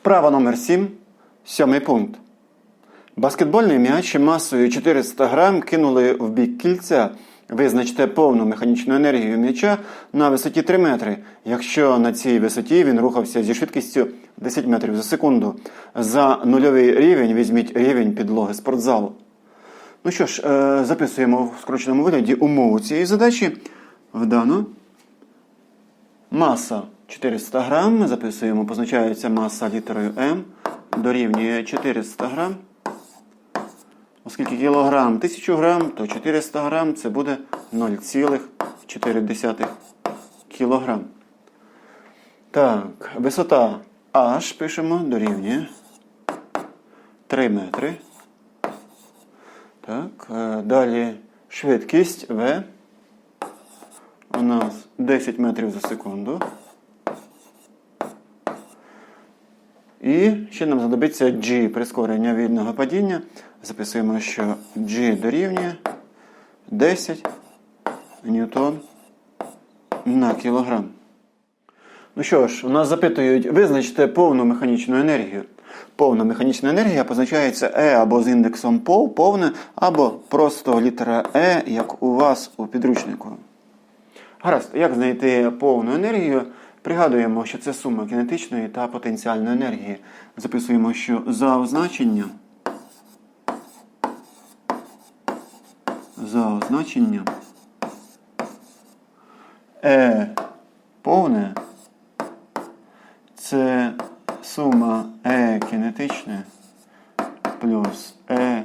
Вправа номер 7, сьомий пункт. Баскетбольний м'яч масою 400 грам кинули в бік кільця. Визначте повну механічну енергію м'яча на висоті 3 метри, якщо на цій висоті він рухався зі швидкістю 10 метрів за секунду. За нульовий рівень візьміть рівень підлоги спортзалу. Ну що ж, е, записуємо в скороченому вигляді умову цієї задачі. Вдано. Маса 400 грам. Ми записуємо, позначається маса літерою М. Дорівнює 400 грам. Оскільки кілограм 1000 грам, то 400 грам це буде 0,4 кілограм. Так, висота H пишемо дорівнює 3 метри. Так, е, далі швидкість V у нас 10 метрів за секунду. І ще нам знадобиться G прискорення вільного падіння. Записуємо, що G дорівнює 10 ньютон на кілограм. Ну що ж, у нас запитують, визначте повну механічну енергію. Повна механічна енергія позначається E або з індексом пов, повне, або просто літера E, як у вас у підручнику. Гаразд, як знайти повну енергію? Пригадуємо, що це сума кінетичної та потенціальної енергії. Записуємо, що за означенням за означенням Е повне це сума Е кінетичне плюс Е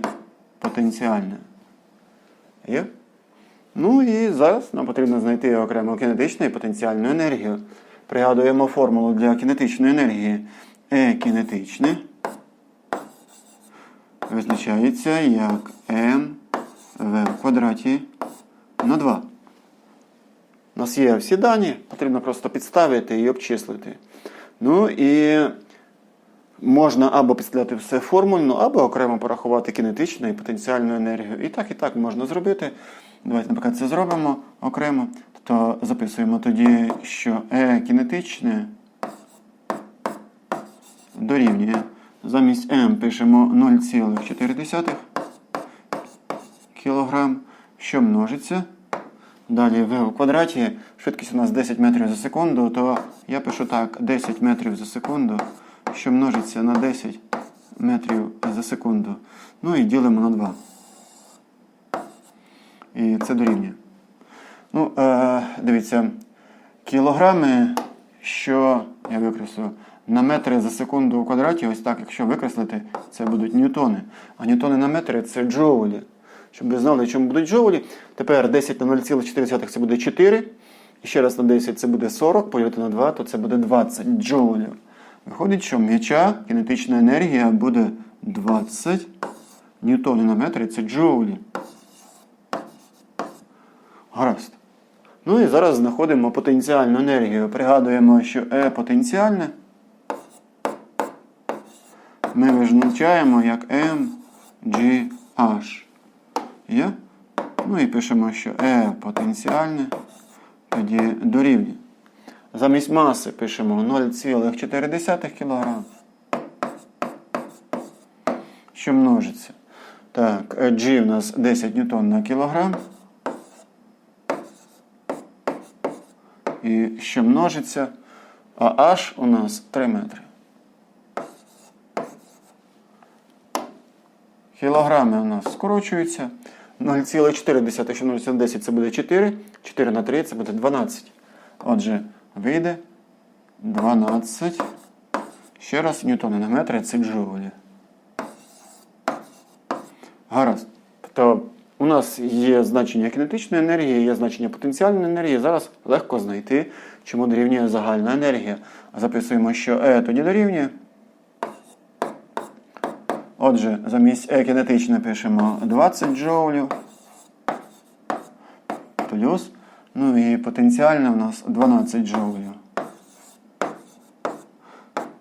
потенціальне. Є? Ну і зараз нам потрібно знайти окремо кінетичну і потенціальну енергію. Пригадуємо формулу для кінетичної енергії. Е кінетичне визначається як м в квадраті на 2. У нас є всі дані, потрібно просто підставити і обчислити. Ну і можна або підставляти все формульно, або окремо порахувати кінетичну і потенціальну енергію. І так, і так можна зробити. Давайте, наприклад, це зробимо окремо. То записуємо тоді, що Е кінетичне дорівнює. Замість М пишемо 0,4 кг, що множиться. Далі В в квадраті, швидкість у нас 10 метрів за секунду, то я пишу так, 10 метрів за секунду, що множиться на 10 метрів за секунду. Ну і ділимо на 2. І це дорівнює. Ну, е, дивіться, кілограми, що я викреслю, на метри за секунду у квадраті, ось так, якщо викреслити, це будуть ньютони. А ньютони на метри це джоулі. Щоб ви знали, чому будуть джоулі. Тепер 10 на 0,4 це буде 4. І ще раз на 10 це буде 40, поділити на 2, то це буде 20 джоулів. Виходить, що м'яча кінетична енергія буде 20 ньютонів на метр, це джоулі. Гаразд. Ну і зараз знаходимо потенціальну енергію. Пригадуємо, що Е потенціальне. Ми визначаємо як mgh. Є? Ну і пишемо, що Е потенціальне тоді дорівнює. Замість маси пишемо 0,4 кг. Що множиться? Так, G у нас 10 ньютон на кілограм. І що множиться, а H у нас 3 метри. Кілограми у нас скорочуються. 0,4, що множиться на 10 це буде 4. 4 на 3 це буде 12. Отже, вийде 12. Ще раз, ньютони на метри це джоулі. Гаразд. Тобто у нас є значення кінетичної енергії, є значення потенціальної енергії. Зараз легко знайти, чому дорівнює загальна енергія. Записуємо, що E тоді дорівнює. Отже, замість E кінетичне пишемо 20 джоулів. Плюс. Ну і потенціальне у нас 12 джоулів.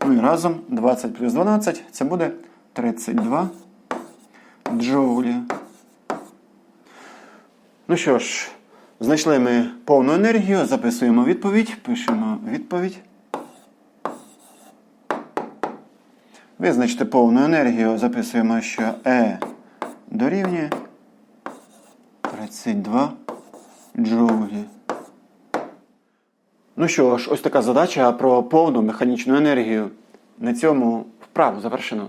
Ну і разом 20 плюс 12 це буде 32 джоулі. Ну що ж, знайшли ми повну енергію, записуємо відповідь, пишемо відповідь. Визначити повну енергію, записуємо, що E дорівнює 32 джоулі. Ну що ж, ось така задача про повну механічну енергію. На цьому вправу завершено.